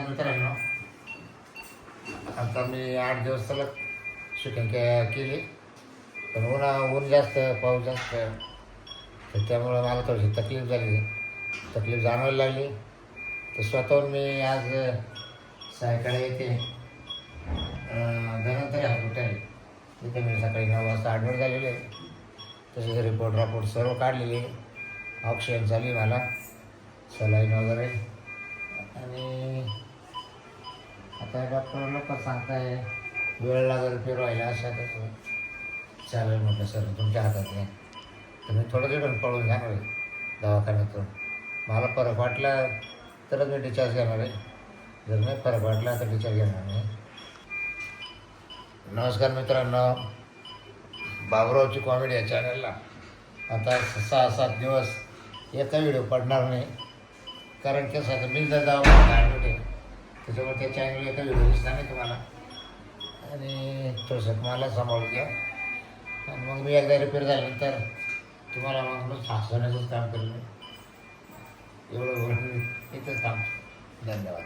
मित्रांनो आता मी आठ दिवस सलग शूटिंग के केली. पण उन्हा ऊन जास्त पाऊस जास्त. तर त्यामुळं मला थोडीशी तकलीफ झाली. तकलीफ जाणवायला लागली. तर स्वतःहून मी आज सायंकाळी येते. धनंतरी हॉस्पिटल तिथे मी सकाळी नऊ वाजता ॲडमिट झालेले तसेच रिपोर्ट रापोर्ट सर्व काढलेले ऑक्सिजन चालू आहे मला. सलाईन वगैरे. सांगताय डॉक्टर लोक सांगताय. वेळ लागेल फिरवायला अशा तसं. चालेल म्हटलं सर तुमच्या हातात आहे. तर मी थोडं दिवस पळून जाणार आहे दवाखान्यातून. मला फरक वाटला तरच मी डिचार्ज घेणार आहे. जर नाही फरक वाटला तर डिचार्ज घेणार नाही. नमस्कार मित्रांनो. बाबुरावची कॉमेडी या चॅनलला आता सहा सात दिवस येता व्हिडिओ पडणार नाही. कारण कसं मी जर दवाखान्यात त्याच्यामुळे त्या चॅनल एका व्हिडिओ नाही तुम्हाला. आणि थोडंसं मला सांभाळून घ्या. आणि मग मी एकदा रिपेअर झाल्यानंतर तुम्हाला मग मग हसवण्याचंच काम करेन एवढं बोलून मी इथंच थांबतो. धन्यवाद.